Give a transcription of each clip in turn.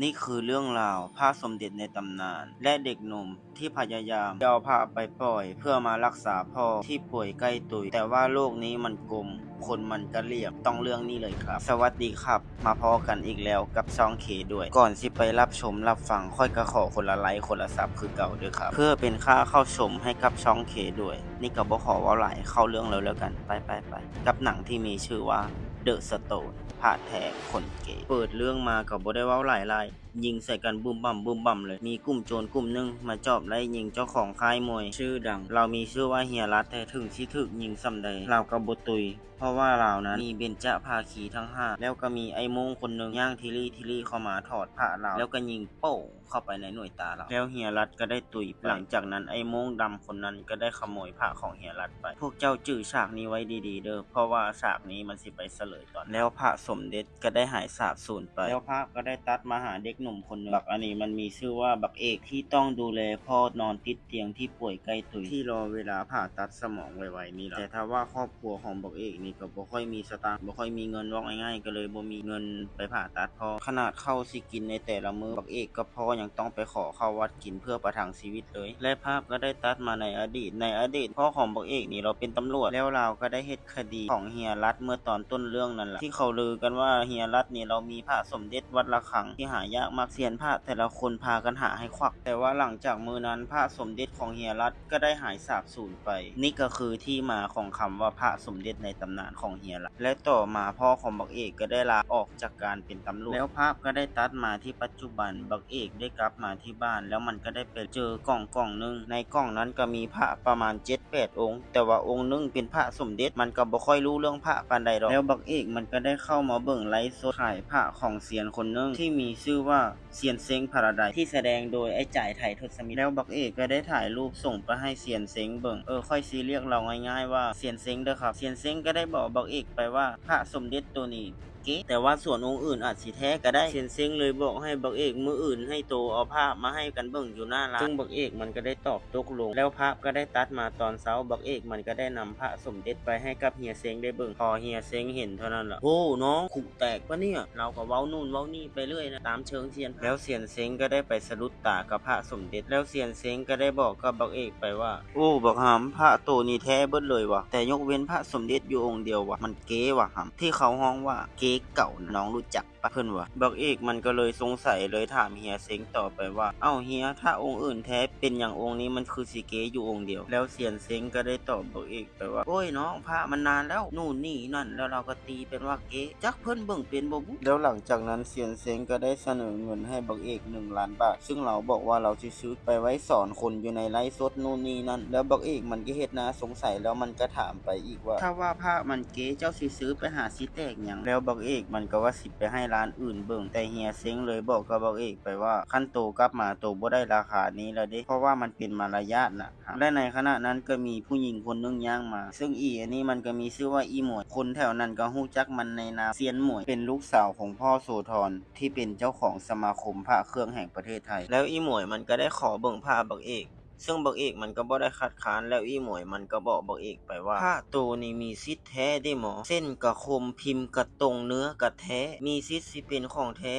นี่คือเรื่องราวพระสมเด็จในตำนาน และเด็กหนุ่มที่พยายามจะเอาพระไปปล่อย เพื่อมารักษาพ่อที่ป่วยใกล้ตุย แต่ว่าโลกนี้มันกลม คนมันก็เรียบต้องเรื่องนี้เลยครับ สวัสดีครับ มาพอกันอีกแล้วกับซองเคด้วย ก่อนสิไปรับชมรับฟังค่อยกระขอคนละไลค์คนละซับคือเก่าด้วยครับ เพื่อเป็นค่าเข้าชมให้กับช่องเคด้วย นี่ก็บ่ขอว่าหลายเข้าเรื่องแล้วแล้วกันไปไปไปกับหนังที่มีชื่อว่า เดอะสโตนผ่าแท้คนเก๋เปิดเรื่องมากับบได้เว้าหลายราย ยิงใส่กันบุ้มบ่ำบุ้มบ่ำเลย มีกลุ่มโจรกลุ่มนึงมาจอบไล่ยิงเจ้าของค่ายมวย ชื่อดัง เรามีชื่อว่าเฮียรัตแต่ถึงที่ถึกยิงสำใดเรากับบตุย เพราะว่าเรานั้นมีเบญจภาคีทั้งห้าแล้วก็มีไอ้มงคนหนึ่งย่างทิลี่ทิลี่เข้ามาถอดผ้าเราแล้วก็ยิงโป้งเข้าไปในหน่วยตาเราแล้วเฮียรัตก็ได้ตุยหลังจากนั้นไอ้มงดำคนนั้นก็ได้ขโมยผ้าของเฮียรัตไป พวกเจ้าจื้อฉากนี้ไว้ดีๆ เด้อเพราะว่าฉากนี้มันสิไปเสลยตอนแล้วพระสมเด็จก็ได้หายสาบสูญไป แล้วพระก็ได้ตัดมาหาเด็กหนุ่มคนหนึ่งบักอันนี้มันมีชื่อว่าบักเอกที่ต้องดูแลพ่อนอนติดเตียงที่ป่วยใกล้ตุยที่รอเวลาผ่าตัดสมองไวๆนี่แหละแต่ถ้าว่าครอบครัวของบักเอกนี่ก็บ่ค่อยมีสตางค์บ่ค่อยมีเงินว่าง่ายๆก็เลยบ่มีเงินไปผ่าตัดพ่อขนาดเข้าวสิกินในแต่ละมื้อบักเอกกับพ่อยังต้องไปขอเข้าวัดกินเพื่อประทังชีวิตเลย และภาพก็ได้ตัดมาในอดีต ในอดีตพ่อของบักเอกนี่เราเป็นตำรวจแล้วเราก็ได้เฮ็ดคดีของเฮียรัตเมื่อตอนต้นเรื่องนั่นแหละที่เขาลือกันว่าเฮียรัตนี่เรามีพระสมเด็จวัดละคังที่หายากมากเสียนพระแต่ละคนพากันหาให้ควัก แต่ว่าหลังจากมือนั้นพระสมเด็จของเฮียรัตก็ได้หายสาบสูญไป นี่ก็คือที่มาของคำว่าพระสมเด็จในตำนานของเฮียรัตและต่อมาพ่อของบักเอกก็ได้ลาออกจากการเป็นตำรวจแล้วภาพก็ได้ตัดมาที่ปัจจุบันบักเอกได้กลับมาที่บ้าน แล้วมันก็ได้ไปเจอกล่องกล่องหนึงในกล่องนั้นก็มีพระประมาณ7-8องค์ แต่ว่าองค์หนึงเป็นพระสมเด็จมันก็บ่ค่อยรู้เรื่องพระปานใดดอกแล้วบักเอกมันก็ได้เข้ามาเบิ่งไลฟ์สดขายพระของเซียนคนหนึงที่มีชื่อว่าเซียนเซ้งพาราไดที่แสดงโดยไอ้จ่ายไทยทศมิตรแล้วบักเอกก็ได้ถ่ายรูปส่งไปให้เซียนเซ้งเบิ่งเออค่อยซีเรียกเราง่ายๆว่าเซียนเซ้งเด้อครับเซียนเซ้งก็ได้บอกบักเอกไปว่าพระสมเด็จตัวนี้ เก๊แต่ว่าส่วนองค์อื่นอาจสิแท้ก็ได้เซียนเซ้งเลยบอกให้บักเอกมืออื่นให้โตเอาภาพมาให้กันเบิ่งอยู่หน้าร้านซึ่งบักเอกมันก็ได้ตอบตกลง แล้วภาพก็ได้ตัดมาตอนเช้าบักเอกมันก็ได้นำพระสมเด็จไปให้กับเฮียเซงได้เบิ่งพอเฮียเซงเห็นเท่านั้นแหละโอ้น้องขู่แตกปะเนี่ยเราก็เว้านู่นเว้านี่ไปเรื่อยนะตามเชิงเซียนแล้วเซียนเซงก็ได้ไปสะดุดตากับพระสมเด็จ แล้วเซียนเซงก็ได้บอกกับบักเอกไปว่า โอ้บักหำพระโตนี่แท้เบิดเลยวะแต่ยกเว้นพระสมเด็จอยู่องค์เดียววะมันเก๋วะหำที่เขาฮ้องว่าเก๋เก่าน้องรู้จัก ปะเพิ่นวะบักเอกมันก็เลยสงสัยเลยถามเฮียเซ้งต่อไปว่า เอ้าเฮียถ้าองค์อื่นแท้เป็นอย่างองค์นี้มันคือสีเกอยู่องค์เดียว แล้วเซียนเซ้งก็ได้ตอบบักเอกไปว่า โอ้ยน้องพระมันนานแล้วนู่นนี่นั่น แล้วเราก็ตีเป็นว่าเกจักเพิ่นเบิ่งเป็นบ่บุแล้วหลังจากนั้นเซียนเซ้งก็ได้เสนอเงินให้บักเอกหนึ่งล้านบาท ซึ่งเราบอกว่าเราจะซื้อไปไว้สอนคนอยู่ในไลฟ์สดนู่นนี่นั่น แล้วบักเอกมันก็เฮ็ดนาสงสัยแล้วมันก็ถามไปอีกว่า ถ้าว่าพระมันเก๋เจ้าสิซื้อไปหาสิแตกหยังแล้วบักเอกมันก็ว่าสิไปให้ร้านอื่นเบิ่งแต่เฮียเซ้งเลยบอกกับบักเอกไปว่าขั้นโตกลับมาโตบ่ได้ราคานี้แล้วเด้เพราะว่ามันเป็นมารยาทนะและในขณะนั้นก็มีผู้หญิงคนนึงย่างมา ซึ่งอีอันนี้มันก็มีชื่อว่าอีหมวยคนแถวนั้นก็ฮู้จักมันในนามเซียนหมวย เป็นลูกสาวของพ่อโสธรที่เป็นเจ้าของสมาคมพระเครื่องแห่งประเทศไทย แล้วอีหมวยมันก็ได้ขอเบิ่งผ้าบักเอก ซึ่งบักเอกมันก็บ่ได้คัดค้านแล้วอีหมวยมันก็บอกบักเอกไปว่าผ้าตัวนี้มีซิทแท้ได้หมอ เส้นกระคมพิมพ์กระตรงเนื้อกระแท้ มีซิทสิเป็นของแท้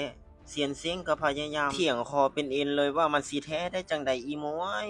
เสียนเซ้งก็พยายามเถียงคอเป็นเอ็นเลยว่ามันสีแท้ได้จังใดอีหมวย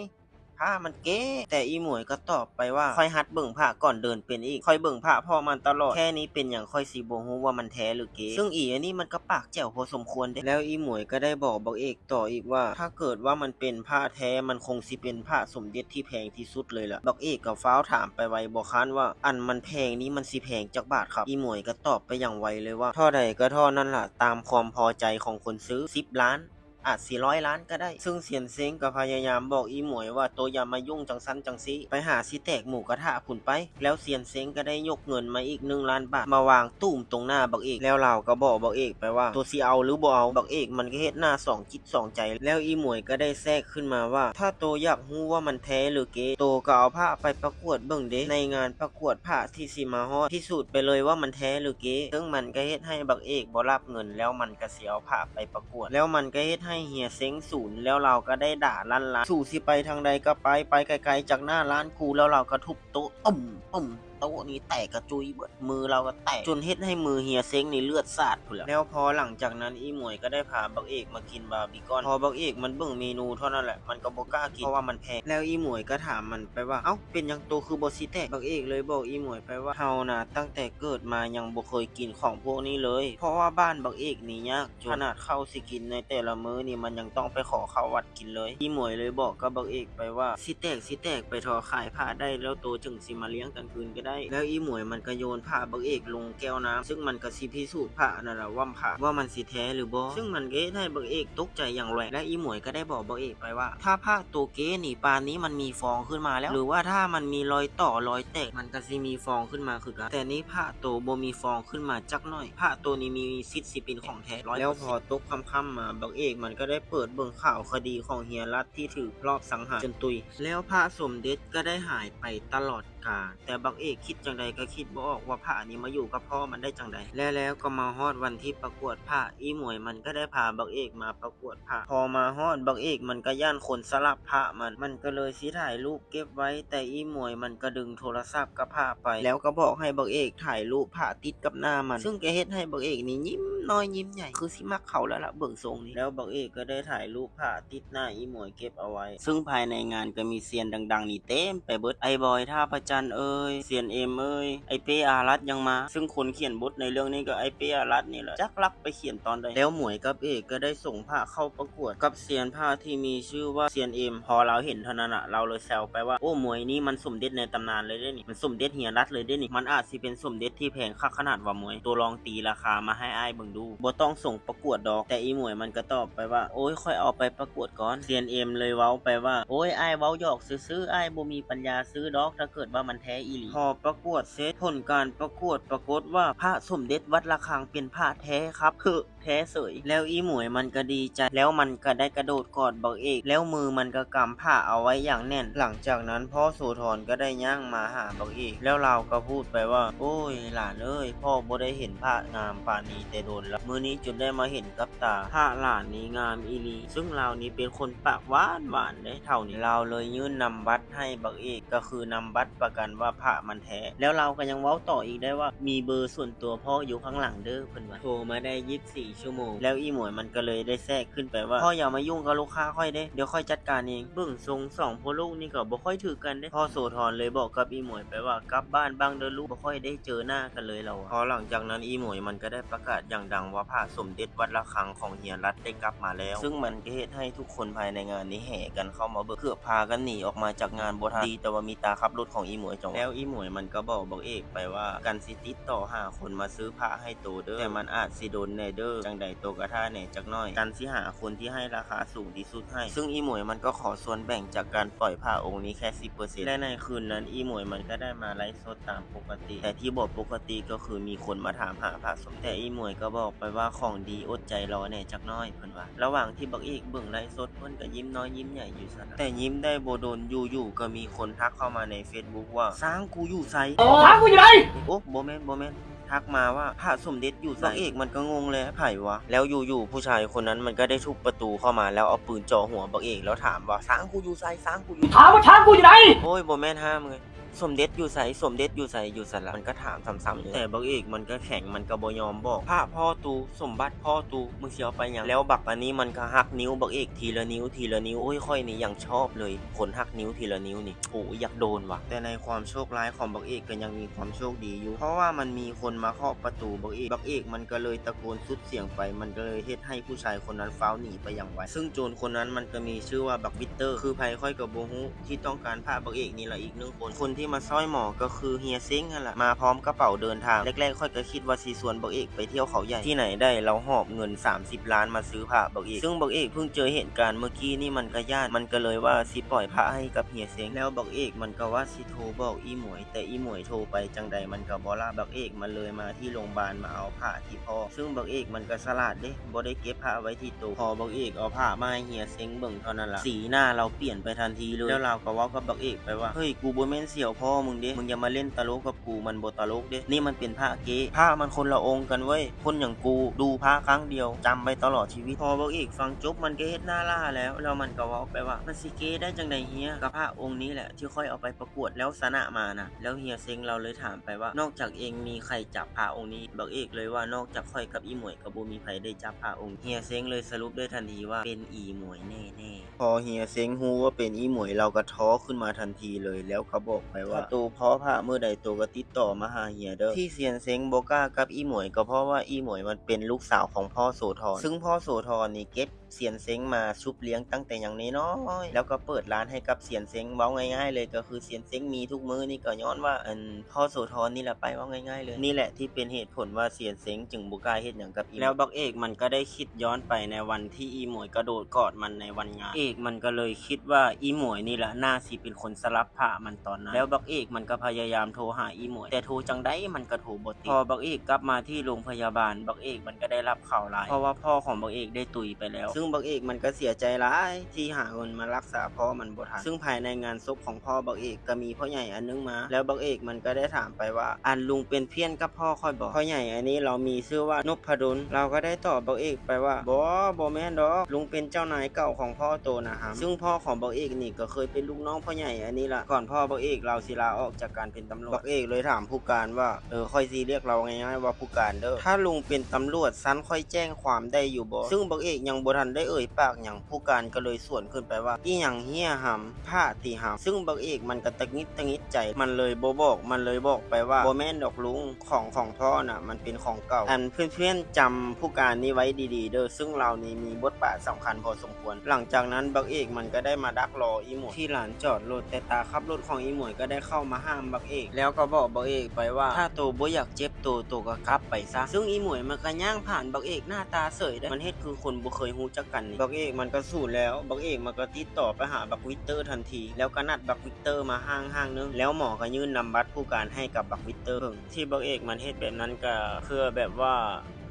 ผ้ามันเก๋แต่อีหมวยก็ตอบไปว่าคอยหัดเบิ่งผ้าก่อนเดินเป็นอีกคอยเบิ่งผ้าพ่อมันตลอดแค่นี้เป็นอย่างคอยสิบ่ฮู้ว่ามันแท้หรือเก๋ซึ่งอีอันนี้มันก็ปากแจ๋วพอสมควรเด้แล้วอีหมวยก็ได้บอกบักเอกต่ออีกว่า ถ้าเกิดว่ามันเป็นผ้าแท้มันคงสิเป็นผ้าสมเด็จที่แพงที่สุดเลยล่ะบักเอกกับฟ้าวถามไปไวบ่ค้านว่า อันมันแพงนี้มันสิแพงจักบาทครับอีหมวยก็ตอบไปอย่างไวเลยว่าท่าใดก็ท่านั้นล่ะตามความพอใจของคนซื้อ 10 ล้าน อาจสี่ร้อยล้านก็ได้ ซึ่งเซียนเซ้งก็พยายามบอกอีหมวยว่าตัวอย่ามายุ่งจังซันจังซีไปหาสิแตกหมูกระทะผุนไป แล้วเซียนเซ้งก็ได้ยกเงินมาอีกหนึ่งล้านบาทมาวางตุ่มตรงหน้าบักเอก แล้วเราก็บอกบักเอกไปว่าตัวซีเอาหรือบ่เอาบักเอกมันก็เฮ็ดหน้าสองจิตสองใจ แล้วอีหมวยก็ได้แทรกขึ้นมาว่า ถ้าโตอยากรู้ว่ามันแท้หรือเก๊โตก็เอาผ้าไปประกวดเบิ่งเด้ในงานประกวดผ้าที่สิมาฮอดพิสูจน์ไปเลยว่ามันแท้หรือเก๊ซึ่งมันก็เฮ็ดให้บักเอกบ่รับเงิน แล้วมันก็เสียเอาผ้าไปประกวด แล้วมันก็เฮ็ดให้เฮียเซ้งศูนย์แล้วเราก็ได้ด่าลั่นละสู่สิไปทางใดก็ไปไปไกลๆจากหน้าร้านกูแล้วเราก็ทุบโต๊ะอ่มอ่ม โต๊ะนี่แตกกระจุยเบิดมือเราก็แตกจนเฮ็ดให้มือเฮียเซ้งในเลือดสาดพุ่นแล้วแล้วพอหลังจากนั้นอีหมวยก็ได้พาบักเอกมากินบาร์บีคอนพอบักเอกมันเบิ่งเมนูเท่านั้นแหละมันก็บ่กล้ากินเพราะว่ามันแพงแล้วอีหมวยก็ถามมันไปว่าเอ้าเป็นยังโตคือบ่สิแตกบักเอกเลยบอกอีหมวยไปว่าเฮาน่ะตั้งแต่เกิดมายังบ่เคยกินของพวกนี้เลย เพราะว่าบ้านบักเอกนี่ยากขนาดข้าวสิกินในแต่ละมื้อนี่มันยังต้องไปขอข้าววัดกินเลยอีหมวยเลยบอกกับบักเอกไปว่าสิแตกสิแตกไปทอขายผ้าได้แล้วโตจึงสิมาเลี้ยงกลางคืนก็ได้แล้วอีหมวยมันก็โยนผ้าบักเอกลงแก้วน้ำซึ่งมันก็สิพิสูจน์ผ้านั่นแหละว่าผ้าว่ามันสิแท้หรือบ่ซึ่งมันก็เฮ็ดให้บักเอกตกใจอย่างแรงและอีหมวยก็ได้บอกบักเอกไปว่า ถ้าผ้าตัวเก๋นี่ปานนี้มันมีฟองขึ้นมาแล้ว หรือว่าถ้ามันมีรอยต่อรอยแตกมันก็สิมีฟองขึ้นมาคือกันแต่นี้ผ้าตัวบ่มีฟองขึ้นมาจักหน่อยผ้าตัวนี้มีสิทธิ์สิเป็นของแท้ร้อยแล้วพอตกค่ำๆมาบักเอกมันก็ได้เปิดเบิ่งข่าวคดีของเฮียรัตที่ถูกรอบสังหารจนตุย แล้วพระสมเด็จก็ได้หายไปตลอด กา แต่บักเอกคิดจังใดก็คิดบ่ออกว่าพระนี้มาอยู่กับพ่อมันได้จังใดและแล้วก็มาฮอดวันที่ประกวดพระอีหมวยมันก็ได้พาบักเอกมาประกวดพระพอมาฮอดบักเอกมันก็ย่านคนสลับพระมัน มันก็เลยสิถ่ายรูปเก็บไว้ แต่อีหมวยมันก็ดึงโทรศัพท์กับพระไป แล้วก็บอกให้บักเอกถ่ายรูปพระติดกับหน้ามัน ซึ่งแกเฮ็ดให้บักเอกนี่ยิ้มน้อยยิ้มใหญ่คือสิมักเขาแล้วละเบิ่งทรงนี้แล้วบักเอกก็ได้ถ่ายรูปพระติดหน้าอีหมวยเก็บเอาไว้ ซึ่งภายในงานก็มีเซียนดัง ๆ นี่เต็มไปเบิดไอบอยท่าพระจันทร์เอ้ยเซียนเอ็มเอ้ยไอเป้อารัตยังมา ซึ่งคนเขียนบทในเรื่องนี้ก็ไอเป้อารัตนี่แหละจักลักไปเขียนตอนใดแล้วหมวยกับเอกก็ได้ส่งผ้าเข้าประกวดกับเซียนผ้าที่มีชื่อว่าเซียนเอ็มพอเราเห็นเท่านั้นอะเราเลยแซวไปว่าโอ้หมวยนี่มันสมเด็จในตำนานเลยได้นี่มันสมเด็จเฮียรัตเลยได้นี่มันอาจสิเป็นสมเด็จที่แพงค่าขนาดว่าหมวยตัวลองตีราคามาให้อ้ายเบิ่งดูบ่ต้องส่งประกวดดอก แต่อีหมวยมันก็ตอบไปว่าโอ้ยค่อยเอาไปประกวดก่อนเซียนเอ็มเลยเว้าไปว่าโอ้ยอ้ายเว้าหยอกซื้อๆอ้ายบ่มีปัญญาซื้อดอกถ้าเกิดว่ามันแท้อีหลีพอประกวดเสร็จผลการประกวดปรากฏว่าพระสมเด็จวัดระฆังเป็นพระแท้ครับเฮ้อ แท้เสย แล้วอีหมวยมันก็ดีใจ แล้วมันก็ได้กระโดดกอดบักเอก แล้วมือมันก็กำผ้าเอาไว้อย่างแน่น หลังจากนั้นพ่อโสธรก็ได้ย่างมาหาบักเอก แล้วเราก็พูดไปว่า โอ้ยหลานเอ้ยพ่อบ่ได้เห็นพระงามปานีแต่โดนล้วมื้อนี้จนได้มาเห็นกับตาพระหลานนี้งามอีลี ซึ่งเรานี้เป็นคนปากหวานหวานได้เท่านี้เราเลยยื่นนำบัตรให้บักเอกก็คือนำบัตรประกันว่าพระมันแท้แล้วเราก็ยังเว้าต่ออีกได้ว่ามีเบอร์ส่วนตัวพ่ออยู่ข้างหลังเด้อเพิ่นว่าโทรมาได้ยี่สี่24ชั่วโมง แล้วอีหมวยมันก็เลยได้แทรกขึ้นไปว่าพ่ออย่ามายุ่งกับลูกค้าค่อยเด้เดี๋ยวค่อยจัดการเองเบิ่งทรงสองพ่อลูกนี่ก็บ่ค่อยถือกันเด้พ่อโสธรเลยบอกกับอีหมวยไปว่ากลับบ้านบ้างเด้อลูกบ่ค่อยได้เจอหน้ากันเลยเราอะพอหลังจากนั้นอีหมวยมันก็ได้ประกาศอย่างดังว่าพระสมเด็จวัดระฆังของเฮียรัตได้กลับมาแล้ว ซึ่งมันก็เฮ็ดให้ทุกคนภายในงานนี้แห่กันเข้ามาเบิกเกือบพากันหนีออกมาจากงานบ่ทันดีแต่ว่ามีตาขับรถของอีหมวยจงแล้วอีหมวยมันก็บอกบอกเอกไปว่ากันสิติดต่อหาคนมาซื้อผ้าให้โตเด้อแต่มันอาจสิโดนแน่เด้อจังใดโตกระท่าแหน่จักหน่อย กันสิหาคนที่ให้ราคาสูงที่สุดให้ ซึ่งอีหมวยมันก็ขอส่วนแบ่งจากการปล่อยผ้าองค์นี้แค่สิบเปอร์เซ็นต์และในคืนนั้นอีหมวยมันก็ได้มาไลฟ์สดตามปกติ แต่ที่บอกปกติก็คือมีคนมาถามหาผ้าสมแต่อีหมวยก็บอกไปว่าของดีอดใจรอแหน่จักหน้อยเพิ่นว่า ระหว่างที่บักอีกเบิ่งไลฟ์สดเพิ่นก็ยิ้มน้อยยิ้มใหญ่อยู่ซะนะแต่ยิ้มได้โบโดนอยู่ๆก็มีคนทักเข้ามาใน Facebook ว่าสร้างกูอยู่ไสถามกูอยู่ไหนโอ้โบแมนโบแมน ทักมาว่าพระสมเด็จอยู่สักเอกมันก็งงเลยไผ่วะ แล้วอยู่ๆผู้ชายคนนั้นมันก็ได้ทุบประตูเข้ามาแล้วเอาปืนจ่อหัวบักเอกแล้วถามว่าสร้างกูอยู่ไสสร้างกูอยู่ถามว่าถามกูอยู่ไหน โอ้ยโบแมนห้ามเลย สมเด็จอยู่ใสสมเด็จอยู่ใสอยู่สันละมันก็ถามซ้ำๆอยู่แต่บักเอกมันก็แข็งมันก็บ่ยอมบอกพระพ่อตูสมบัติพ่อตูมึงเสียไปยังแล้วบักอันนี้มันก็หักนิ้วบักเอกทีละนิ้วทีละนิ้วโอ้ยค่อยนี่ยังชอบเลยคนหักนิ้วทีละนิ้วนี่โอ้ยอยากโดนว่ะแต่ในความโชคร้ายของบักเอกก็ยังมีความโชคดีอยู่ เพราะว่ามันมีคนมาเคาะประตูบักเอกบักเอกมันก็เลยตะโกนสุดเสียงไป มันก็เลยเฮ็ดให้ผู้ชายคนนั้นฟ้าวหนีไปอย่างไวซึ่งโจรคนนั้นมันก็มีชื่อว่าบักวิตเตอร์ คือภัยค่อยกับโบฮูที่ต้องการพาบักเอกนี่แหละอีกหนึ่งคนคนที่มาซ้อยหมอก็คือเฮียซิงนั่นแหละมาพร้อมกระเป๋าเดินทางแรกๆค่อยก็คิดว่าสีสวนบักเอกไปเที่ยวเขาใหญ่ที่ไหนได้เราหอบเงิน 30 ล้านมาซื้อผ้าบักเอกซึ่งบักเอกเพิ่งเจอเหตุการณ์เมื่อกี้นี่มันก็ย่านมันก็เลยว่าสิปล่อยผ้าให้กับเฮียเซิงแล้วบักเอกมันก็ว่าสิโทรบอกอีหมวย แต่อีหมวยโทรไปจังใดมันก็บ่รับบักเอกมันเลยมาที่โรงพยาบาลมาเอาผ้าที่พ่อซึ่งบักเอกมันก็สลาดเด้บ่ได้เก็บผ้าไว้ที่ตู้พอบักเอกเอาผ้ามาให้เฮียเซิงเบิ่งเท่านั้นละสีหน้าเราเปลี่ยนไปทันทีเลยแล้วเราก็ว้ากับบักเอกไปว่าเฮ้ยกูบ่แม่นเสี่ยวพ่อมึงเด้มึงอย่ามาเล่นตลกกับกูมันบ่ตลกเด้นี่มันเป็นพระเก๊พระมันคนละองค์กันเว้ยคนอย่างกูดูพระครั้งเดียวจำไปตลอดชีวิตพอบอกอีกฟังจบมันก็เฮ็ดหน้าล่าแล้วแล้วมันก็ว้าไปว่ามันสิเก๊ได้จังไดเฮียกับพระองค์นี้แหละที่ค่อยเอาไปประกวดแล้วชนะมานะแล้วเฮียเซ็งเราเลยถามไปว่านอกจากเองมีใครจับพระองค์นี้บอกเอกเลยว่านอกจากค่อยกับอีหมวยกับบ่มีใครได้จับพระองค์เฮียเซ็งเลยสรุปได้ทันทีว่าเป็นอีหมวยแน่ๆพอเฮียเซ็งฮู้ว่าเป็นอีหมวยเราก็ท้อขึ้นมาทันทีเลยแล้วก็บอกไปว่าตูเพาะพระเมื่อใดตูก็ติดต่อมาหาเฮียเด้อที่เซียนเซ็งบ่กล้ากับอีหมวยก็เพราะว่าอีหมวยมันเป็นลูกสาวของพ่อโสธรซึ่งพ่อโสธรนี่เก็บเซียนเซ็งมาชุบเลี้ยงตั้งแต่อย่างน้อยๆแล้วก็เปิดร้านให้กับเซียนเซ็งเว้าง่ายๆ เลยก็คือเซียนเซ็งมีทุกมื้อนี่ก็ย้อนว่าอันพ่อโสธรนี่แหละไปเว้าง่ายๆเลยนี่แหละที่เป็นเหตุผลว่าเซียนเซ็งจึงบ่กล้าเฮ็ดหยังกับอีแล้วบักเอกมันก็ได้คิดย้อนไปในวันที่อีหมวยกระโดดกอดมันในวันงาน เอกมันก็เลยคิดว่าอีหมวยนี่แหละน่าสิเป็นคนสลับผ้ามันตอนนั้นแล้วบักเอกมันก็พยายามโทรหาอีหมวยแต่โทรจังได้มันก็โทรบ่ติดพอบักเอกกลับมาที่โรงพยาบาลบักเอกมันก็ได้รับข่าวร้ายเพราะว่าพ่อของบักเอกได้ตุยไปแล้ว ซึ่งบักเอกมันก็เสียใจร้ายที่หาเงินมารักษาพ่อมันบ่ทันซึ่งภายในงานศพของพ่อบักเอกก็มีพ่อใหญ่อันนึงมา แล้วบักเอกมันก็ได้ถามไปว่า อันลุงเป็นเพี้ยนกับพ่อค่อยบอกพ่อใหญ่อันนี้เรามีชื่อว่านพดลเราก็ได้ตอบบักเอกไปว่าบ่บ่แม่นดอกลุงเป็นเจ้านายเก่าของพ่อโตนะครับซึ่งพ่อของบักเอกนี่ก็เคยเป็นลูกน้องพ่อใหญ่อันนี้ละก่อนพ่อบักเอกเราศิลาออกจากการเป็นตำรวจบักเอกเลยถามผู้การว่า เออค่อยสิเรียกเราง่ายๆว่าผู้การเด้อ ถ้าลุงเป็นตำรวจซันค่อยแจ้งความได้อยู่บ่ ซึ่งบักเอกยังบ่ทันได้เอ่ยปากหยังผู้การก็เลยสวนขึ้นไปว่าอีหยังเฮียหำผ้าตีหำซึ่งบักเอกมันก็ตะงิดตะงิดใจ มันเลยบ่บอกมันเลยบอกไปว่าบ่แม่นดอกลุงของของพ่อน่ะมันเป็นของเก่า อันเพื่อนๆจำผู้การนี้ไว้ดีๆ เด้อ ซึ่งเรานี่มีบทบาทสำคัญพอสมควร หลังจากนั้นบักเอกมันก็ได้มาดักรออีหมวยที่ลานจอดรถแต่ตาขับรถของอีหมวยก็ได้เข้ามาห้ามบักเอก แล้วก็บอกบักเอกไปว่า ถ้าโตบ่อยากเจ็บโตโตก็กลับไปซะซึ่งอีหมวยมันก็ย่างผ่านบักเอกหน้าตาเสยได้มันเฮ็ดคือคนบ่เคยฮู้จักกันนี่บักเอกมันก็สู้แล้วบักเอกมันก็ติดต่อไปหาบักวิกเตอร์ทันที แล้วก็นัดบักวิกเตอร์มาห้างห้างนึงแล้วหมอก็ยื่นนำบัตรผู้การให้กับบักวิกเตอร์ที่บักเอกมันเฮ็ดแบบนั้นก็เพื่อแบบว่า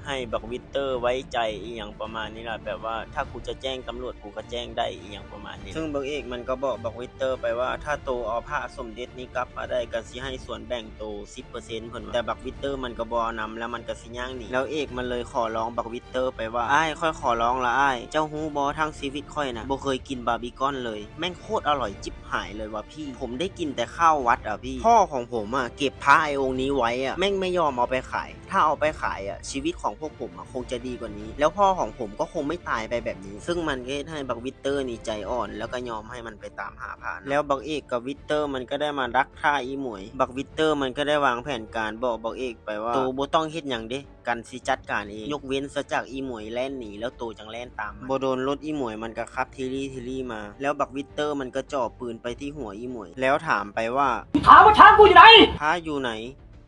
ให้บักวิกเตอร์ไว้ใจอีหยังประมาณนี้แหละแบบว่าถ้ากูจะแจ้งตำรวจกูก็แจ้งได้อีหยังประมาณนี้ ซึ่งบักเอกมันก็บอกบักวิกเตอร์ไปว่าถ้าโตเอาพระสมเด็จนี้กลับมาได้ก็สิให้ส่วนแบ่งโต10%เพิ่นว่าแต่บักวิกเตอร์มันก็บ่เอานำแล้วมันก็สิย่างหนีแล้วเอกมันเลยขอร้องบักวิกเตอร์ไปว่าอ้ายค่อยขอร้องละอ้ายเจ้าฮู้บ่ทั้งชีวิตค่อยนะบ่เคยกินบาร์บีคอนเลยแม่งโคตรอร่อยจิบหายเลยว่ะพี่ ผมได้กินแต่ข้าววัดอะพี่ พ่อของผมอะเก็บพระไอ้องค์นี้ไว้อะแม่งไม่ยอมเอาไปขาย ถ้าเอาไปขายอะชีวิตของพวกผมอะคงจะดีกว่านี้ แล้วพ่อของผมก็คงไม่ตายไปแบบนี้ ซึ่งมันก็ให้บักวิกเตอร์นี่ใจอ่อน แล้วก็ยอมให้มันไปตามหาพระนะแล้วบักเอกกับวิกเตอร์มันก็ได้มารักท่าอีหมวย บักวิกเตอร์มันก็ได้วางแผนการบอกบักเอกไปว่าโตบ่ต้องเฮ็ดหยังเด้กันสิจัดการเองยกเว้นซะจากอีหมวยแล่นหนีแล้วโตจังแล่นตามมาบ่โดนรถอีหมวยมันก็ขับทีรี่ทีรี่มา แล้วบักวิกเตอร์มันก็จ่อปืนไปที่หัวอีหมวย แล้วถามไปว่าถามว่าช้างกูอยู่ไหนพระอยู่ไหน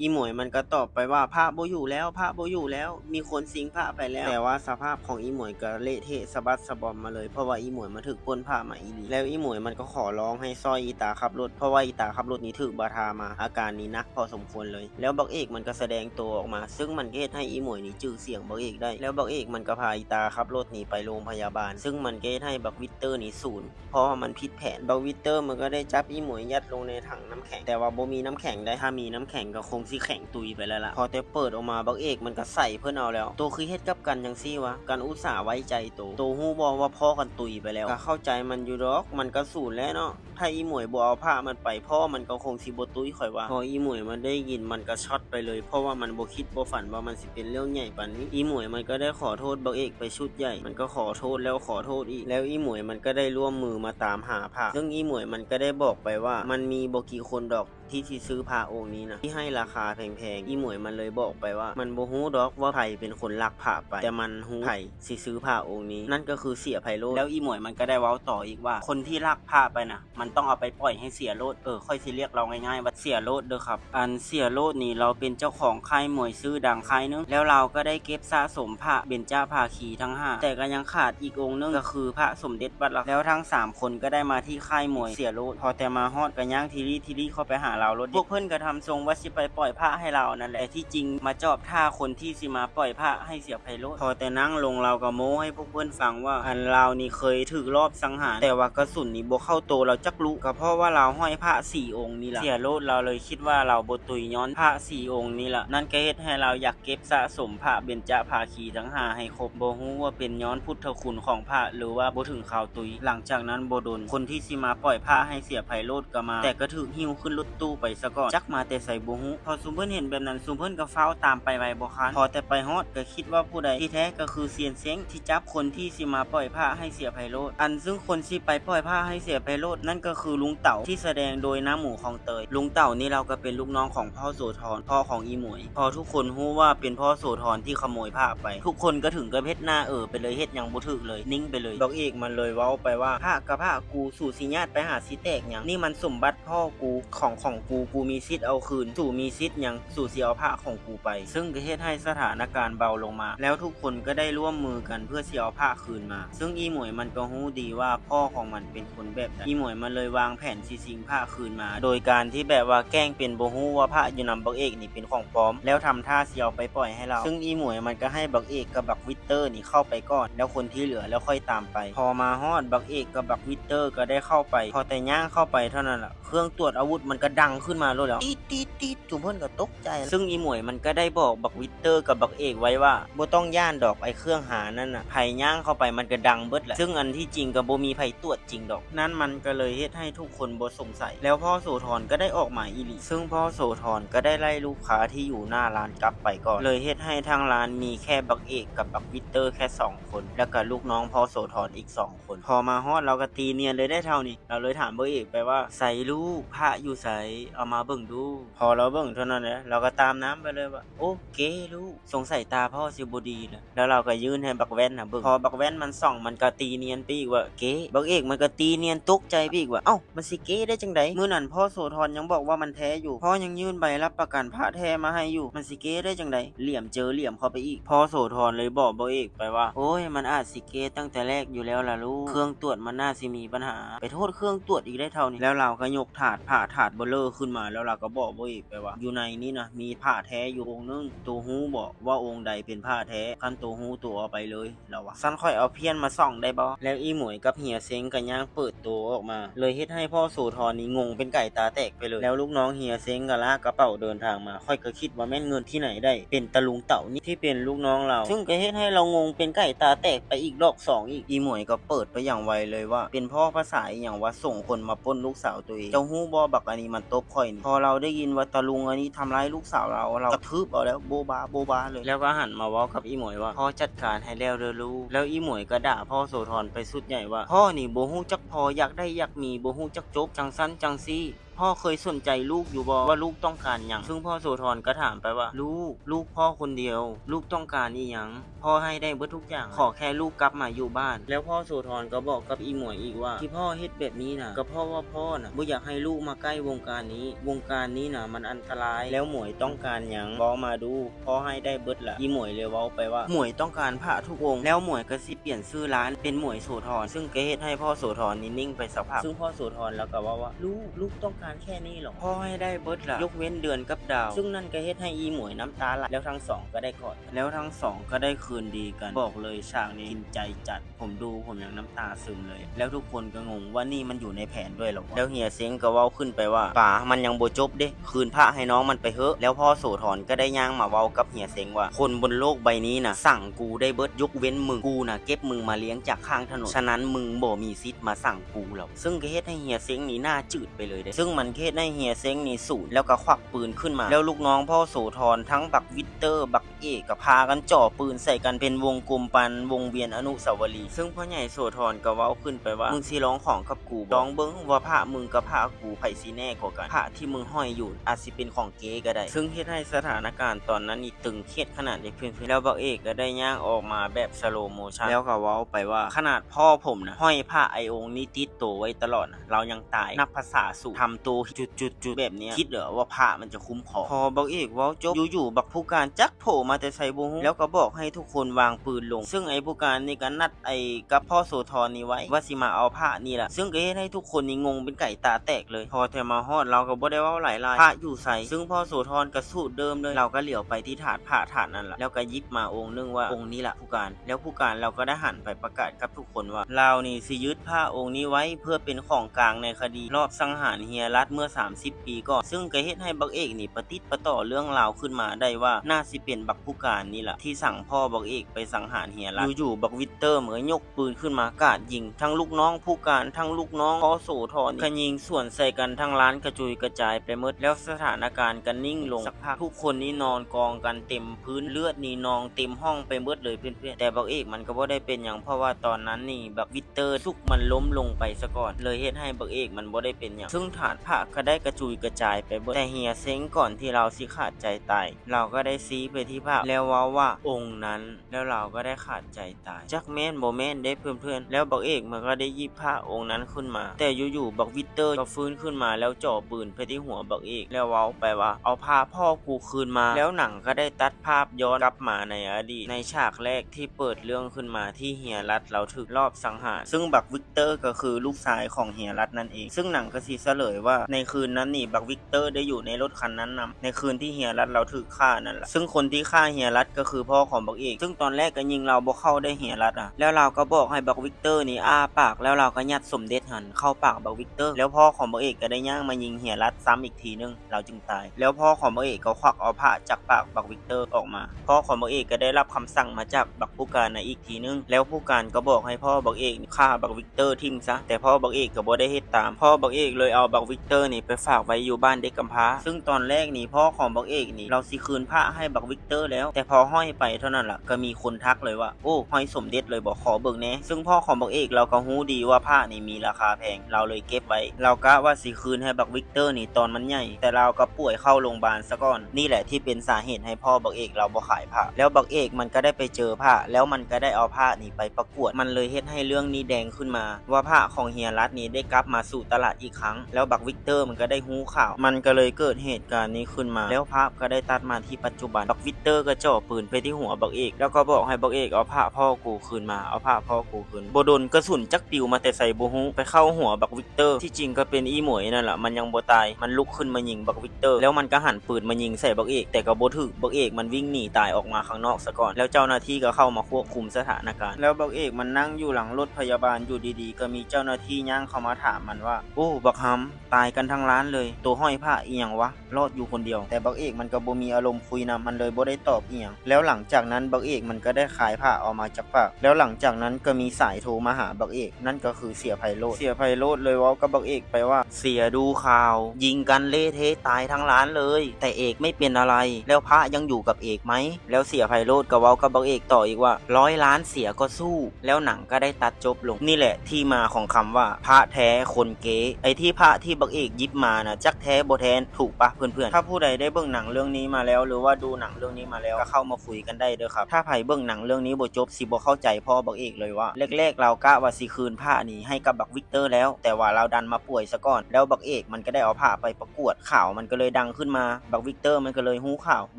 อีหมวยมันก็ตอบไปว่าพระโบอยู่แล้วพระโบอยู่แล้ว มีคนสิงพระไปแล้ว แต่ว่าสภาพของอีหมวยก็เละเทะสะบัดสะบอมมาเลยเพราะว่าอีหมวยมาถึกปล้นผ้ามาอีหลีแล้วอีหมวยมันก็ขอร้องให้ซอยอีตาขับรถเพราะว่าอีตาขับรถนี้ถึกบาทามาอาการนี้นักพอสมควรเลย แล้วบักเอกมันก็แสดงตัวออกมา ซึ่งมันก็เฮ็ดให้อีหมวยนี้จื้อเสียงบักเอกได้ แล้วบักเอกมันก็พาอีตาขับรถหนีไปโรงพยาบาล ซึ่งมันก็เฮ็ดให้บักวิกเตอร์นี่ศูนย์เพราะว่ามันผิดแผนบักวิกเตอร์มันก็ได้จับอีหมวยยัดลงในถังน้ำแข็งแต่ว่าโบมีน้ำแข็งได้ถ้ามีน้ำแข็งก็คงสิแข็งตุยไปแล้วล่ะ พอแต่เปิดออกมาบักเอกมันก็ใส่เพื่อนเอาแล้ว โตคือเฮ็ดกับกันจังซี่วะกันอุตส่าห์ไว้ใจโต โตฮู้บ่ว่าพ่อกันตุยไปแล้วก็เข้าใจมันอยู่ดอก มันก็สูญแล้วเนาะ ถ้าอีหมวยบ่เอาผ้ามันไปพ่อมันก็คงสิบ่ตุยข่อยว่า พออีหมวยมันได้ยินมันก็ช็อตไปเลย เพราะว่ามันบ่คิดบ่ฝันว่ามันสิเป็นเรื่องใหญ่ปานนี้ อีหมวยมันก็ได้ขอโทษบักเอกไปชุดใหญ่ มันก็ขอโทษแล้วขอโทษอีก แล้วอีหมวยมันก็ได้ร่วมมือมาตามหาผ้าซึ่งอีหมวยมันก็ได้บอกไปว่า มันมีบ่กี่คนดอก ที่ที่ซื้อผ้าองค์นี้นะที่ให้ราคาแพงๆอีหมวยมันเลยบอกไปว่ามันบ่ฮู้ดอกว่าไผเป็นคนลักผ้าไป แต่มันฮู้ไผสิซื้อผ้าองค์นี้ นั่นก็คือเสียไพโรจน์แล้วอีหมวยมันก็ได้เว้าต่ออีกว่า คนที่ลักผ้าไปนะมันต้องเอาไปปล่อยให้เสียโลดเออค่อยสิเรียกเราง่ายๆว่าเสียโลดเด้อครับ อันเสียโลดนี่เราเป็นเจ้าของค่ายมวยซื้อดังค่ายนึงแล้วเราก็ได้เก็บสะสมผ้าเบญจภาคีทั้งห้าแต่ก็ยังขาดอีกองค์นึงก็คือพระสมเด็จวัดละแล้วทั้งสามคนก็ได้มาที่ค่ายมวยเสียโลดพอแต่มาฮอดกันย่างทีรีทีรีเข้าไปหาเรารถพวกเพื่อนก็ทำทรงว่าสิไปปล่อยอยผ้าให้เรานั่นแหละแต่ที่จริงมาจอบท่าคนที่สิมาปล่อยผ้าให้เสียไพโรจน์พอแต่นั่งลงเราก็โม้ให้พวกเพื่อนฟังว่าอันเรานี่เคยถูกรอบสังหารแต่ว่ากระสุนนี่บ่เข้าโตเราจักรู้ก็เพราะว่าเราห้อยผ้าสี่องค์นี่แหละเสียโรดเราเลยคิดว่าเราบ่ตุยย้อนผ้าสี่องค์นี่แหละนั่นก็เฮ็ดให้เราอยากเก็บสะสมผ้าเบญจภาคีทั้งหาให้ครบบ่ฮู้ว่าเป็นย้อนพุทธคุณของผ้าหรือว่าบ่ถึงข่าวตุย หลังจากนั้นบ่โดนคนที่สิมาปล่อยผ้าให้เสียไพโรดก็มา แต่ก็ถูกหิ้วขึ้นรถตู้ไปซะก่อนจักมาแต่ใส่บ่ฮู้พอซุมเพิ่นเห็นแบบนั้นซุมเพิ่นก็เฝ้าตามไปไว้บ่คันพอแต่ไปฮอดก็คิดว่าผู้ใดที่แท้ก็คือเซียนเซ้งที่จับคนที่สิมาปล่อยผ้าให้เสียไพโรดอันซึ่งคนที่ไปปล่อยผ้าให้เสียไพโรดนั่นก็คือลุงเต่าที่แสดงโดยน้าหมูของเตยลุงเต่านี่เราก็เป็นลูกน้องของพ่อโสธรพ่อของอีหมวย พอทุกคนฮู้ว่าเป็นพ่อโสธรที่ขโมยผ้าไป ทุกคนก็ถึงกับเฮ็ดหน้าเออไปเลยเฮ็ดยังบ่ถึกเลยนิ่งไปเลยบอกเอกมันเลยเว้าไปว่าผ้ากับผ้ากูสู่สิญาติไปหาสิแตกยังนี่มันสมบัติพ่อกูของของกูกูมีสิทเอาคืน สู่มีสิทยังสู่เสิเอาผ้าของกูไป ซึ่งก็เฮ็ดให้สถานการณ์เบาลงมา แล้วทุกคนก็ได้ร่วมมือกันเพื่อเสิเอาผ้าคืนมา ซึ่งอีหมวยมันก็ฮู้ดีว่าพ่อของมันเป็นคนแบบไหนอีหมวยมันเลยวางแผนสิสิงผ้าคืนมา โดยการที่แบบว่าแกล้งเป็นบ่ฮู้ว่าผ้าอยู่นำบักเอกนี่เป็นของปลอม แล้วทำท่าเสิเอาไปปล่อยให้เรา ซึ่งอีหมวยมันก็ให้บักเอกกับบักวิตเตอร์นี่เข้าไปก่อน แล้วคนที่เหลือแล้วค่อยตามไป พอมาฮอดบักเอกกับบักวิตเตอร์ก็ได้เข้าไป พอแต่ย่างเข้าไปเท่านั้นแหละเครื่องตรวจอาวุธมันก็ดังขึ้นมาเลยแล้วตีดตีดตีดจุมเพิ่นก็ตกใจ ซึ่งอีหมวยมันก็ได้บอกบักวิตเตอร์กับบักเอกไว้ว่าบ่ต้องย่านดอกไอ้เครื่องหานั่นน่ะไผย่างเข้าไปมันก็ดังเบิดแหละซึ่งอันที่จริงก็บ่มีไผตรวจจริงดอก นั่นมันก็เลยเฮ็ดให้ทุกคนบ่สงสัย แล้วพ่อโสธรก็ได้ออกหมายอีหลีซึ่งพ่อโสธรก็ได้ไล่ลูกค้าที่อยู่หน้าร้านกลับไปก่อน เลยเฮ็ดให้ทางร้านมีแค่บักเอกกับบักวิตเตอร์แค่สองคน แล้วก็ลูกน้องพ่อโสธรอีกสองคน พอมาฮอดเราก็ตีเนียนเลยได้เท่านี้ เราเลยถามบักเอกไปว่าใส่ลูกพระอยู่ใส่เอามาเบิ่งดู พอเราเบิ่งเท่านั้นแหละเราก็ตามน้ำไปเลยว่าโอเคลูกสงสัยตาพ่อสิบดีแล้วแล้วเราก็ยื่นให้บักแว่นนะเบิ่งพอบักแว่นมันส่องมันก็ตีเนียนปอีกว่าเก๋บักเอกมันก็ตีเนียนตุกใจปอีกว่าเอ้ามันสิเก๋ได้จังไดมื้อนั้นพ่อโสธรยังบอกว่ามันแท้อยู่พ่อยังยื่นใบรับประกันพระแท้มาให้อยู่มันสิเก๋ได้จังไดเหลี่ยมเจอเหลี่ยมเข้าไปอีกพ่อโสธรเลยบอกบักเอกไปว่า โอ้ยมันอาจสิเก๋ตั้งแต่แรกอยู่แล้วล่ะลูกเครื่องตรวจมันน่าสิมีปัญหา ไปโทษเครื่องตรวจอีกได้เท่านี้แล้วเราก็ยกถาดผ่าถาดเบลเลอร์ขึ้นมาแล้วเราก็บอกบักเอกไปว่า อยู่ในนี้นะมีผ้าแท้อยู่องค์นึงตัวฮู้บอกว่าองค์ใดเป็นผ้าแท้คันตัวฮู้ตัวเอาไปเลยเราว่าสั้นค่อยเอาเพี้ยนมาส่องได้บ่แล้วอีหมวยกับเฮียเซ้งก็ย่างเปิดตัวออกมา เลยเฮ็ดให้พ่อโสธรนี่งงเป็นไก่ตาแตกไปเลย แล้วลูกน้องเฮียเซ้งก็ลากกระเป๋าเดินทางมา ค่อยก็คิดว่าแม่นเงินที่ไหนได้ เป็นตะลุงเต่านี่ที่เป็นลูกน้องเรา ซึ่งก็เฮ็ดให้เรางงเป็นไก่ตาแตกไปอีกดอกสองอีกอีหมวยก็เปิดไปอย่างไวเลยว่า เป็นพ่อภาษาอย่างว่าส่งคนมาปล้นลูกสาวตัวเองเจ้าฮู้บ่บักอันนี้มันตบข่อยนี่พอเราได้ยินว่าตะลุงอันนี้ทำร้ายลูกสาวเรา เรากระทืบเอาแล้วโบบาโบบาเลยแล้วก็หันมาเว้ากับอีหมวยว่าพ่อจัดการให้แล้วเด้อลูกแล้วอีหมวยก็ด่าพ่อโสธรไปสุดใหญ่ว่า พ่อนี่บ่ฮู้จักพออยากได้อยากมีบ่ฮู้จักจบจังสั้นจังซี่ พ่อเคยสนใจลูกอยู่บ่ว่าลูกต้องการหยังซึ่งพ่อโสธรก็ถามไปว่า ลูก ลูกพ่อคนเดียว ลูกต้องการอีหยังพ่อให้ได้เบิดทุกอย่าง ขอแค่ลูกกลับมาอยู่บ้าน แล้วพ่อโสธรก็บอกกับอีหมวยอีกว่า ที่พ่อเฮ็ดแบบนี้นะก็พราะว่าพ่อน่ะบ่อยากให้ลูกมาใกล้วงการนี้ วงการนี้น่ะมันอันตรายแล้วหมวยต้องการหยังบอกมาดูพ่อให้ได้เบิดละอีหมวยเลยเว้าไปว่าหมวยต้องการผ้าทุกวงแล้วหมวยก็สิเปลี่ยนชื่อร้านเป็นหมวยโสธรซึ่งก็เฮ็ดให้พ่อโสธรน,นิ่งไปสักพักซึ่งพ่อโสธรแล้วก็ว่าว่าลูกลูกต้องการแค่นี้หรอพ่อให้ได้เบิดละยกเว้นเดือนกับดาว ซึ่งนั่นก็เฮ็ดให้อีหมวยน้ำตาไหลแล้วทั้งสองก็ได้กอดกันแล้วทั้งสองก็ได้คืนดีกันบอกเลยฉากนี้กินใจจัด ผมดูผมยังน้ำตาซึมเลย แล้วทุกคนก็งงว่านี่มันอยู่ในแผนด้วยเหรอวะแล้วเฮียเซ้งก็เว้าขึ้นไปว่าป๋ามันยังโบจบเด้คืนพระให้น้องมันไปเถอะแล้วพ่อโสธรก็ได้ย่างมาเว้ากับเฮียเซ้งว่า คนบนโลกใบนี้น่ะสั่งกูได้เบิดยกเว้นมึงกูน่ะเก็บมึงมาเลี้ยงจากข้างถนนฉะนั้นมึงบ่มีสิทธิ์มาสั่งกูหรอกซึ่งก็เฮ็ดให้เฮียเซ้งนี่หน้าจืดไปเลยเด้ซึ่งมันเฮ็ดให้เฮียเซ้งนี่สูดแล้วก็ควักปืนขึ้นมา แล้วลูกน้องพ่อโสธรทั้งบักวิตเตอร์ บักเอกก็พากันจ่อปืนใส่กันเป็นวงกลมปันวงเวียนอนุสาวรีย์ซึ่งพ่อใหญ่โสธรก็เว้าขึ้นไปว่ามึงสิร้องของกับกูบ่ลองเบิ่งว่าพระมึงกับพระกูไผสิแน่กว่ากันพระที่มึงห้อยอยู่อาจสิเป็นของเก๋ก็ได้ ซึ่งเฮ็ดให้สถานการณ์ตอนนั้นนี่ตึงเครียดขนาดเด็กเพื่อนๆแล้วบักเอกก็ได้ย่างออกมาแบบสโลโมชันแล้วก็เว้าไปว่าขนาดพ่อผมนะห้อยผ้าไอองนี้ติดตัวไว้ตลอดนะเรายังตายนับภาษาสูทำตัวจุดๆแบบนี้คิดเหรอว่าพระมันจะคุ้มคองพอบักเอกว้าจบอยู่ๆบักผู้การจักโผล่มาแต่ใส่บ่ฮู้แล้วก็บอกให้ทุกคนวางปืนลง ซึ่งไอ้ผู้การนี่ก็นัดไอ้กับพ่อโสธรนี่ไว้ว่าสิมาเอาพระนี่แหละซึ่งก็เฮ็ดให้ทุกคนนี่งงเป็นไก่ตาแตกเลย พอแต่มาฮอดเราก็บ่ได้ว้าหลายลายพระอยู่ใส่ซึ่งพ่อโสธรก็สูตรเดิมเลยเราก็เหลียวไปที่ถาดพระถาดนั่นแหละแล้วก็ยิบมาองค์นึงว่าองค์นี้แหละผู้การ แล้วผู้การเราก็ได้หันไปประกาศกับทุกคนว่าเรานี่สิยึดผ้าองค์นี้ไว้เพื่อเป็นของกลางในคดีรอบสังหารเฮียรตเมื่อ 30 ปีก่อน ซึ่งก็เฮ็ดให้บักเอกนี่ประติดประต่อเรื่องราวขึ้นมาได้ว่าน่าสิเป็นบักผู้การนี่แหละที่สั่งพ่อบักเอกไปสังหารเฮียรัตอยู่ๆบักวิตเตอร์เหมือนยกปืนขึ้นมากาดยิง ทั้งลูกน้องผู้การทั้งลูกน้องพอโสธรขยิงส่วนใส่กันทั้งร้านกระจุยกระจายไปหมดแล้วสถานการณ์ก็นิ่งลงสักพักทุกคนนี่นอนกองกันเต็มพื้นเลือดนี่นองเต็มห้องไปหมดเลยเพื่อนๆแต่บักเอกมันก็บ่ได้เป็นอย่างเพราะว่าตอนนั้นนี่บักวิตเตอร์ทุกมันล้มลงไปซะก่อน เลยเฮ็ดให้บักเอกมันบ่ได้เป็นอย่างซึ่งฐานพระก็ได้กระจุยกระจายไปหมดแต่เฮียเซ้งก่อนที่เราสิขาดใจตายเราก็ได้ซีไปที่พระแล้วว่าว่าองค์นั้น แล้วเราก็ได้ขาดใจตายจักแม่นบ่แมนได้เพื่อนๆ แล้วบักเอกมันก็ได้ยิบผ้าองค์นั้นขึ้นมา แต่อยู่ๆบักวิตเตอร์ก็ฟื้นขึ้นมาแล้วจ่อปืนไปที่หัวบักเอกแล้วเว้าไปว่า เอาผ้าพ่อกูคืนมา แล้วหนังก็ได้ตัดภาพย้อนกลับมาในอดีตในฉากแรกที่เปิดเรื่องขึ้นมาที่เฮียรัตเราถึกรอบสังหารซึ่งบักวิกเตอร์ก็คือลูกชายของเฮียรัตนั่นเอง ซึ่งหนังก็สีเฉลยว่าในคืนนั้นนี่บักวิกเตอร์ได้อยู่ในรถคันนั้นนํในคืนที่เฮียรัตเราถึกฆ่านั่นแหละซึ่งคนที่ฆ่าเฮียรัตก็คือพ่อของบักเอก ซึ่งตอนแรกก็ยิงเราบ่เข้าได้เฮียรัตอะแล้วเราก็บอกให้บักวิกเตอร์นี่อ้าปาก แล้วเราก็ยัดสมเด็จหันเข้าปากบักวิกเตอร์ แล้วพ่อของบักเอกก็ได้ย่างมายิงเฮียรัตซ้ำอีกทีนึงเราจึงตาย แล้วพ่อของบักเอกก็ควักเอาผ้าจากปากบักวิกเตอร์ออกมาพ่อของบักเอกก็ได้รับคำสั่งมาจากบักผู้การในอีกทีนึง แล้วผู้การก็บอกให้พ่อบักเอกฆ่าบักวิกเตอร์ทิ้งซะแต่พ่อบักเอกก็บ่ได้เฮ็ดตาม พ่อบักเอกเลยเอาบักวิกเตอร์นี่ไปฝากไว้อยู่บ้านเด็กกำพร้า ซึ่งตอนแรกนี่พ่อของบักเอกนี่เราสิคืนผ้าให้บักวิกเตอร์แล้ว แต่พอห้อยไปเท่านั้นล่ะก็มีคนทักเลยว่า โอ้ห้อยสมเด็จเลยบอกขอเบิกแน่ซึ่งพ่อของบักเอกเราก็ฮู้ดีว่าผ้านี่มีราคาแพง เราเลยเก็บไว้ เรากะว่าสิคืนให้บักวิกเตอร์นี่ตอนมันใหญ่ แต่เราก็ป่วยเข้าโรงพยาบาลซะก่อน นี่แหละที่เป็นสาเหตุให้พ่อบักเอกเราบ่ขายผ้า แล้วบักเอกมันก็ได้ไปเจอผ้า แล้วมันก็ได้เอาผ้านี่ไปประกวด มันเลยเฮ็ดให้เรื่องนี้แดงขึ้นมา ว่าผ้าของเฮียรัตนี่ได้กลับมาสู่ตลาดอีกครั้ง แล้วบักวิกเตอร์มันก็ได้ฮู้ข่าว มันก็เลยเกิดเหตุการณ์นี้ขึ้นมา แล้วภาพก็ได้ตัดมาที่ปัจจุบันบักวิกเตอร์ก็จ่อปืนไปที่หัวบักเอกแล้วก็บอกให้บักเอกเอาผ้าพ่อกูคืนมาเอาผ้าพ่อกูคืนโบดนกระสุนจักปิวมาแต่ใส่บูฮูไปเข้าหัวบักวิกเตอร์ที่จริงก็เป็นอีหมวยนั่นแหละมันยังบตายมันลุกขึ้นมายิงบักวิกเตอร์แล้วมันก็หันปืนมายิงใส่บักเอกแต่ก็บถึกบักเอกมันวิ่งหนีตายออกมาข้างนอกซะก่อน แล้วเจ้าหน้าที่ก็เข้ามาควบคุมสถานการณ์ แล้วบักเอกมันนั่งอยู่หลังรถพยาบาลอยู่ดีๆ ก็มีเจ้าหน้าที่ย่างเข้ามาถามมันว่าโอ้บักฮัมตายกันทั้งร้านเลย ตัวห้อยผ้าอีหยังวะ รอดอยู่คนเดียว แต่บักเอกมันก็บ่มีอารมณ์คุยนำมันเลยบ่ได้ตอบอีหยังแล้วหลังจากนั้นบักเอกมันก็ได้ขายผ้าออกมาจากปากแล้วหลังจากนั้นก็มีสายโทรมาหาบักเอก นั่นก็คือเสียไพโรดเสียไพโรดเลยว่ากับบักเอกไปว่า เสียดูข่าว ยิงกันเละเทะตายทั้งร้านเลย แต่เอกไม่เป็นอะไร แล้วพระยังอยู่กับเอกไหมแล้วเสียไพโรดก็เว้ากับบักเอกต่ออีกว่าร้อยล้านเสียก็สู้ แล้วหนังก็ได้ตัดจบลงนี่แหละที่มาของคำว่าพระแท้คนเก๊ไอ้ที่พระที่บักเอกยิบมานะจักแท้บแทนถูกปะเพื่อนๆ ถ้าผู้ใดได้เบิ่งหนังเรื่องนี้มาแล้ว หรือว่าดูหนังเรื่องนี้มาแล้วก็เข้ามาคุยกันได้เด้อครับ ถ้าไผเบิ่งหนังเรื่องนี้บ่จบสิบ่เข้าใจพ่อบักเอกเลยว่าแรกๆเรากะว่าสิคืนผ้านี้ให้กับบักวิกเตอร์แล้ว แต่ว่าเราดันมาป่วยซะก่อน แล้วบักเอกมันก็ได้เอาผ้าไปประกวดข่าวมันก็เลยดังขึ้นมาบักวิกเตอร์มันก็เลยฮู้ข่าว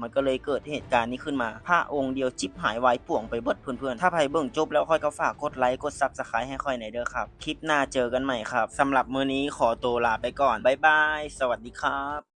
มันก็เลยเกิดเหตุการณ์นี้ขึ้นมาผ้าองค์เดียวจิบหายวายป่วงไปเบิดเพื่อนๆถ้าไผเบิ่งจบแล้วค่อยก็ฝากกดไลค์กด Subscribe ให้ค่อยหน่อยเด้อครับคลิปหน้าเจอกันใหม่ครับสำหรับมื้อนี้ขอตัวลาไปก่อน บ๊ายบาย สวัสดีครับ